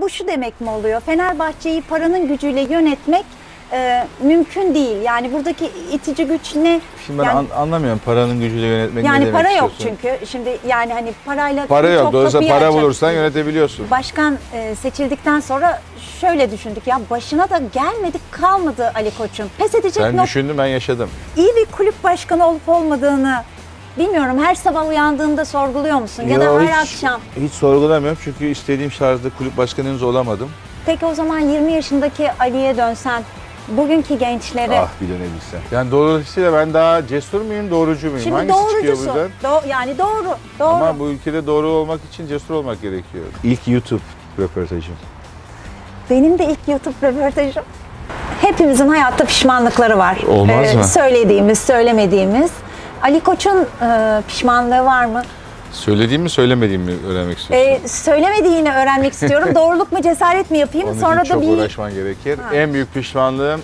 bu şu demek mi oluyor? Fenerbahçe'yi paranın gücüyle yönetmek e, mümkün değil. Yani buradaki itici güç ne? Şimdi ben yani, an- anlamıyorum paranın gücüyle yönetmek ne yani demek para yok istiyorsun? çünkü. Şimdi yani hani parayla Para yok. Dolayısıyla para açacaksın. bulursan yönetebiliyorsun. Başkan e, seçildikten sonra şöyle düşündük ya başına da gelmedik kalmadı Ali Koç'un. Pes edecek Ben düşündüm ben yaşadım. iyi bir kulüp başkanı olup olmadığını bilmiyorum. Her sabah uyandığında sorguluyor musun? ya da her hiç, akşam. Hiç sorgulamıyorum çünkü istediğim tarzda kulüp başkanı henüz olamadım. Peki o zaman 20 yaşındaki Ali'ye dönsen bugünkü gençlere Ah bir dönebilsem. Yani dolayısıyla ben daha cesur muyum, doğrucu muyum? Şimdi Hangisi çıkıyor doğrucusun. buradan? Do- yani doğru. Doğru. Ama bu ülkede doğru olmak için cesur olmak gerekiyor. İlk YouTube röportajım. Benim de ilk YouTube röportajım. Hepimizin hayatta pişmanlıkları var. Ee, Olmaz mı? Söylediğimiz, söylemediğimiz. Ali Koç'un e, pişmanlığı var mı? Söylediğim mi söylemediğim mi öğrenmek istiyorsun? Ee, söylemediğini öğrenmek istiyorum. Doğruluk mu cesaret mi yapayım? Onun Sonra için da çok bir uğraşman gerekir. Ha. En büyük pişmanlığım